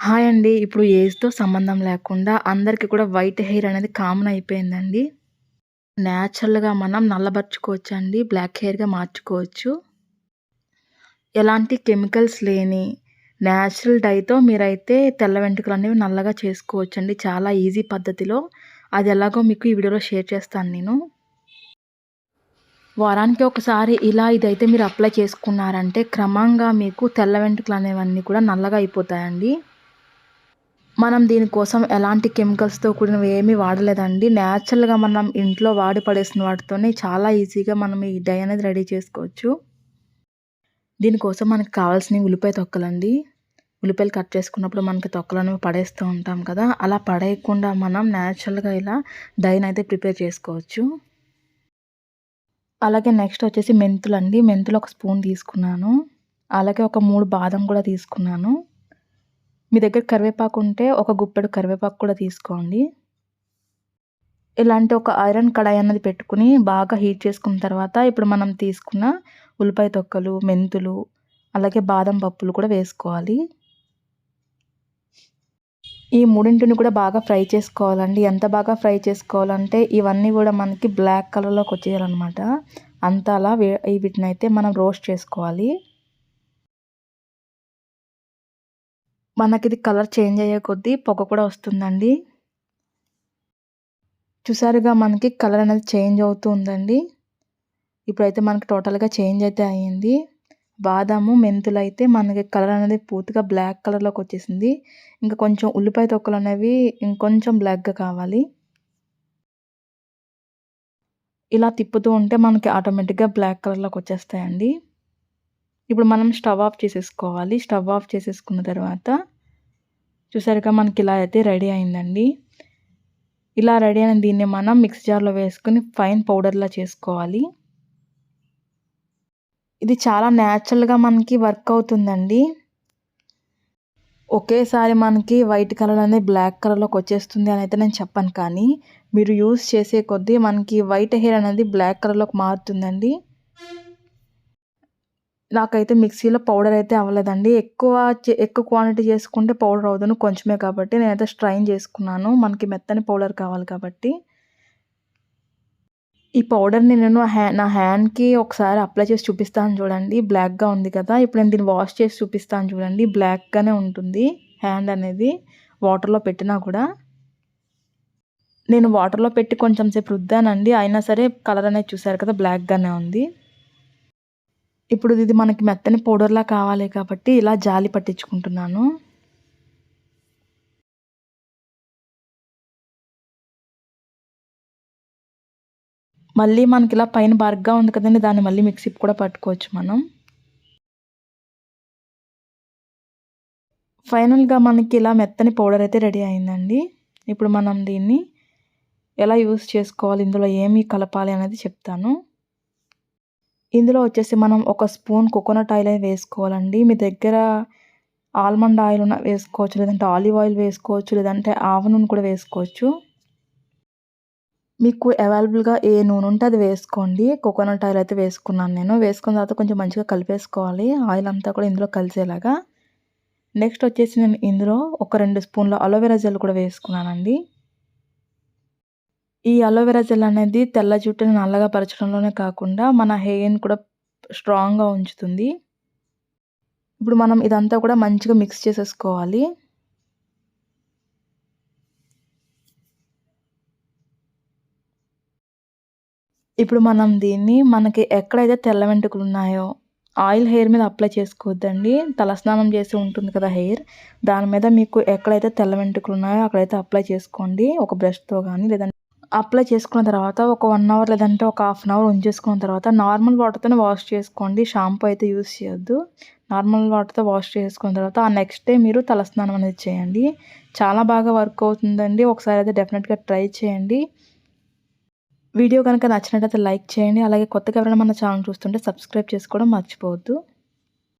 Hi అండి. ఇప్పుడు ఏజ్‌తో సంబంధం లేకుండా అందరికీ కూడా వైట్ హెయిర్ అనేది కామన్ అయిపోయిందండి. నేచురల్‌గా మనం నల్లబరుచుకోవచ్చండి. బ్లాక్ హెయిర్‌గా మార్చుకోవచ్చు. ఎలాంటి కెమికల్స్ లేని నేచురల్ డైతో మీరైతే తెల్ల వెంట్రుకలు అనేవి నల్లగా చేసుకోవచ్చండి. చాలా ఈజీ పద్ధతిలో. అది ఎలాగో మీకు ఈ వీడియోలో షేర్ చేస్తాను నేను. వారానికి ఒకసారి ఇలా ఇదైతే మీరు అప్లై చేసుకున్నారంటే క్రమంగా మీకు తెల్ల వెంట్రుకలు అనేవన్నీ కూడా నల్లగా అయిపోతాయండి. మనం దీనికోసం ఎలాంటి కెమికల్స్‌తో కూడినవి ఏమీ వాడలేదండి. నేచురల్‌గా మనం ఇంట్లో వాడి పడేసిన వాటితోనే చాలా ఈజీగా మనం ఈ డై అనేది రెడీ చేసుకోవచ్చు. దీనికోసం మనకు కావాల్సినవి ఉల్లిపాయ తొక్కలండి. ఉల్లిపాయలు కట్ చేసుకున్నప్పుడు మనకి తొక్కలను పడేస్తూ ఉంటాం కదా! అలా పడేయకుండా మనం నేచురల్‌గా ఇలా డైన్ అయితే ప్రిపేర్ చేసుకోవచ్చు. అలాగే నెక్స్ట్ వచ్చేసి మెంతులండి. మెంతులు ఒక స్పూన్ తీసుకున్నాను. అలాగే ఒక మూడు బాదం కూడా తీసుకున్నాను. మీ దగ్గర కరివేపాకు ఉంటే ఒక గుప్పెడు కరివేపాకు కూడా తీసుకోండి. ఇలాంటి ఒక ఐరన్ కడాయి అన్నది పెట్టుకుని బాగా హీట్ చేసుకున్న తర్వాత ఇప్పుడు మనం తీసుకున్న ఉల్లిపాయ తొక్కలు, మెంతులు, అలాగే బాదం పప్పులు కూడా వేసుకోవాలి. ఈ మూడింటిని కూడా బాగా ఫ్రై చేసుకోవాలండి. ఎంత బాగా ఫ్రై చేసుకోవాలంటే ఇవన్నీ కూడా మనకి బ్లాక్ కలర్‌లోకి వచ్చేయాలన్నమాట అంత అలా వీటిని వీటినైతే మనం రోస్ట్ చేసుకోవాలి. మనకి ఇది కలర్ చేంజ్ అయ్యే కొద్దీ పొగ కూడా వస్తుందండి. చూసారుగా మనకి కలర్ అనేది చేంజ్ అవుతూ ఉందండి. ఇప్పుడైతే మనకి టోటల్‌గా చేంజ్ అయితే అయింది. బాదాము, మెంతులు అయితే మనకి కలర్ అనేది పూర్తిగా బ్లాక్ కలర్‌లోకి వచ్చేసింది. ఇంకా కొంచెం ఉల్లిపాయ తొక్కలు అనేవి ఇంకొంచెం బ్లాక్‌గా కావాలి. ఇలా తిప్పుతూ ఉంటే మనకి ఆటోమేటిక్‌గా బ్లాక్ కలర్‌లోకి వచ్చేస్తాయండి. ఇప్పుడు మనం స్టవ్ ఆఫ్ చేసేసుకోవాలి. స్టవ్ ఆఫ్ చేసేసుకున్న తర్వాత చూసారుగా మనకి ఇలా అయితే రెడీ అయిందండి. ఇలా రెడీ అయిన దీన్ని మనం మిక్స్ జార్‌లో వేసుకొని ఫైన్ పౌడర్‌లా చేసుకోవాలి. ఇది చాలా నేచురల్‌గా మనకి వర్క్ అవుతుందండి. ఒకేసారి మనకి వైట్ కలర్ అనేది బ్లాక్ కలర్‌లోకి వచ్చేస్తుంది అని అయితే నేను చెప్పను కానీ, మీరు యూస్ చేసే కొద్దీ మనకి వైట్ హెయిర్ అనేది బ్లాక్ కలర్‌లోకి మారుతుందండి. నాకైతే మిక్సీలో పౌడర్ అయితే అవ్వలేదండి. ఎక్కువ చే ఎక్కువ క్వాంటిటీ చేసుకుంటే పౌడర్ అవ్వదును. కొంచెమే కాబట్టి నేనైతే స్ట్రైన్ చేసుకున్నాను. మనకి మెత్తని పౌడర్ కావాలి కాబట్టి. ఈ పౌడర్‌ని నేను హ్యా నా హ్యాండ్‌కి ఒకసారి అప్లై చేసి చూపిస్తాను చూడండి. బ్లాక్‌గా ఉంది కదా! ఇప్పుడు నేను దీన్ని వాష్ చేసి చూపిస్తాను చూడండి. బ్లాక్‌గానే ఉంటుంది హ్యాండ్ అనేది వాటర్‌లో పెట్టినా కూడా. నేను వాటర్‌లో పెట్టి కొంచెం సేపు రుద్దానండి. అయినా సరే కలర్ అనేది చూసారు కదా! బ్లాక్‌గానే ఉంది. ఇప్పుడు ఇది మనకి మెత్తని పౌడర్‌లా కావాలి కాబట్టి ఇలా జాలి పట్టించుకుంటున్నాను. మళ్ళీ మనకి ఇలా పైన బరగ్గా ఉంది కదండి దాన్ని మళ్ళీ మిక్సీకి కూడా పట్టుకోవచ్చు మనం. ఫైనల్‌గా మనకి ఇలా మెత్తని పౌడర్ అయితే రెడీ అయిందండి. ఇప్పుడు మనం దీన్ని ఎలా యూజ్ చేసుకోవాలి, ఇందులో ఏమి కలపాలి అనేది చెప్తాను. ఇందులో వచ్చేసి మనం ఒక స్పూన్ కోకోనట్ ఆయిల్ అయితే వేసుకోవాలండి. మీ దగ్గర ఆల్మండ్ ఆయిల్ ఉన్న వేసుకోవచ్చు. లేదంటే ఆలివ్ ఆయిల్ వేసుకోవచ్చు. లేదంటే ఆవ నూనె కూడా వేసుకోవచ్చు. మీకు అవైలబుల్‌గా ఏ నూనె ఉంటే అది వేసుకోండి. కోకోనట్ ఆయిల్ అయితే వేసుకున్నాను నేను. వేసుకున్న తర్వాత కొంచెం మంచిగా కలిపేసుకోవాలి. ఆయిల్ అంతా కూడా ఇందులో కలిసేలాగా. నెక్స్ట్ వచ్చేసి నేను ఇందులో ఒక రెండు స్పూన్ల అలోవెరా జెల్ కూడా వేసుకున్నానండి. ఈ అలోవెరా జెల్ అనేది తెల్ల జుట్టుని నల్లగా పరచడంలోనే కాకుండా మన హెయిర్‌ని కూడా స్ట్రాంగ్‌గా ఉంచుతుంది. ఇప్పుడు మనం ఇదంతా కూడా మంచిగా మిక్స్ చేసేసుకోవాలి. ఇప్పుడు మనం దీన్ని మనకి ఎక్కడైతే తెల్ల వెంట్రుకలు ఉన్నాయో ఆయిల్ హెయిర్ మీద అప్లై చేసుకోవద్దండి. తలస్నానం చేసి ఉంటుంది కదా హెయిర్. దాని మీద మీకు ఎక్కడైతే తెల్ల వెంట్రుకలు ఉన్నాయో అక్కడైతే అప్లై చేసుకోండి. ఒక బ్రష్‌తో కానీ లేదంటే అప్లై చేసుకున్న తర్వాత ఒక వన్ అవర్ లేదంటే ఒక హాఫ్ అన్ అవర్ ఉంచేసుకున్న తర్వాత నార్మల్ వాటర్‌తోనే వాష్ చేసుకోండి. షాంపూ అయితే యూజ్ చేయొద్దు. నార్మల్ వాటర్‌తో వాష్ చేసుకున్న తర్వాత ఆ నెక్స్ట్ డే మీరు తలస్నానం అనేది చేయండి. చాలా బాగా వర్క్ అవుతుందండి. ఒకసారి అయితే డెఫినెట్గా ట్రై చేయండి. వీడియో కనుక నచ్చినట్లయితే లైక్ చేయండి. అలాగే కొత్తగా ఎవరైనా మన ఛానల్ చూస్తుంటే సబ్స్క్రైబ్ చేసుకోవడం మర్చిపోవద్దు.